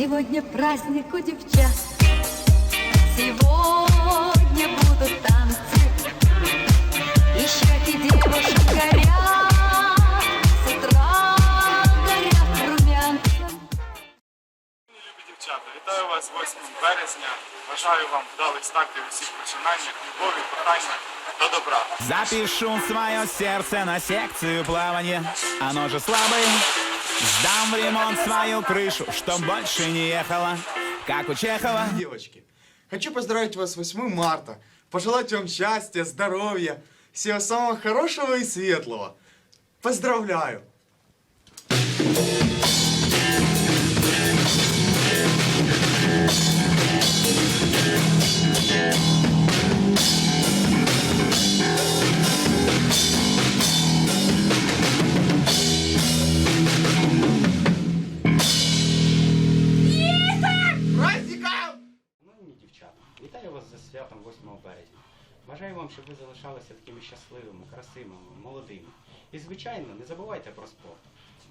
Сегодня праздник у девчат Сегодня будут танцы И щеки девушек горят С утра горят румянцем Любі дівчата, вітаю вас 8 березня. Бажаю вам вдалих стартів у всіх починаннях, любові, кохання до добра. Запишу свое сердце на секцию плавания Оно же слабое Сдам в ремонт свою крышу Чтоб больше не ехала Как у Чехова Девочки, хочу поздравить вас с 8 марта, пожелать вам счастья, здоровья, всего самого хорошего и светлого. Поздравляю! Дівчата, вітаю вас за святом 8 березня. Бажаю вам, щоб ви залишалися такими щасливими, красивими, молодими. І, звичайно, не забувайте про спорт.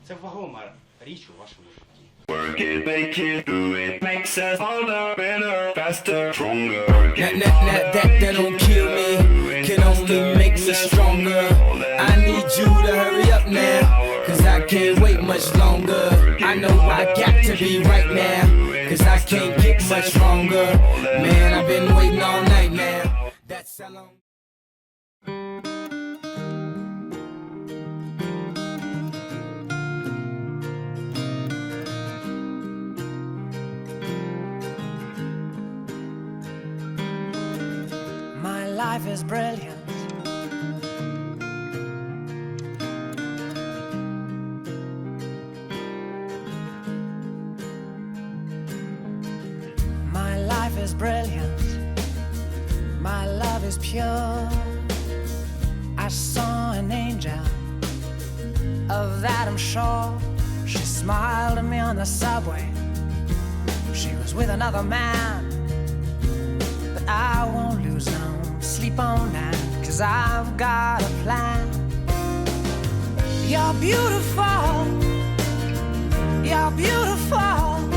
Це вагома річ у вашому житті. Work it, make it, do it, makes us harder, better, faster, stronger. That, that, that, that, that don't kill me, can only make me stronger. I need you to hurry up now, cause I can't wait much longer. I know I got to be right now, cause I can't get much stronger. Man, I've been waiting all night now. That's how long. My life is brilliant. Is brilliant. My love is pure. I saw an angel. Of that I'm sure. She smiled at me on the subway. She was with another man. But I won't lose no sleep on that, cause I've got a plan. You're beautiful, you're beautiful,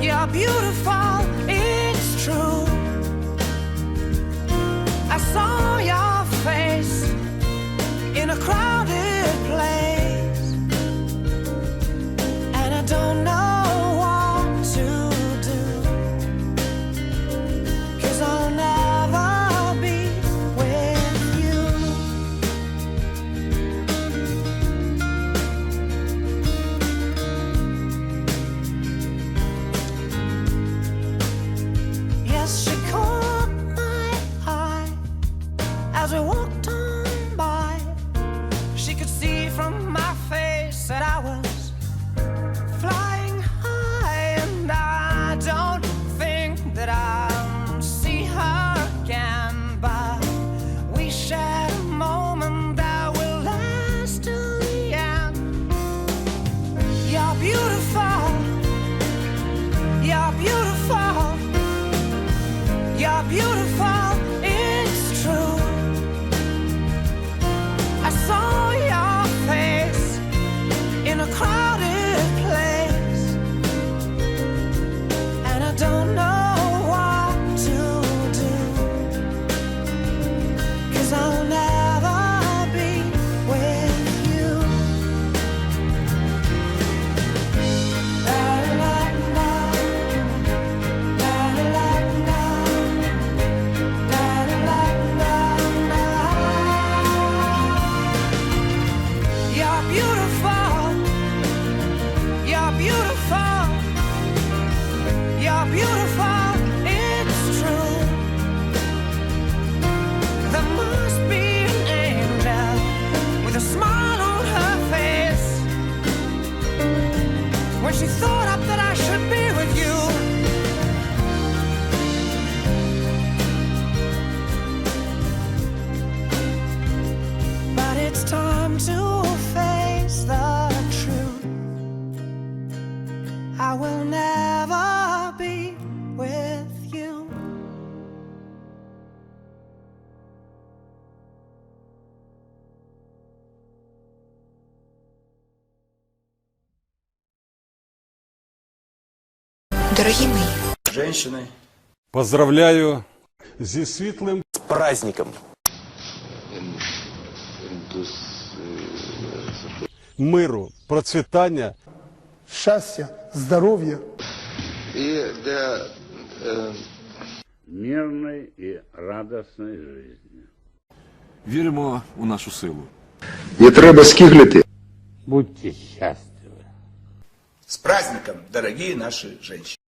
you're beautiful, gonna cry. From Дорогі мої, Женщины. Поздравляю зі світлим праздником. миру, процвітання Щастя, здоров'я. Мирной и радостной жизни. Віримо у нашу силу. Не треба скиглити. Будьте счастливы. С праздником, дорогие наши женщины.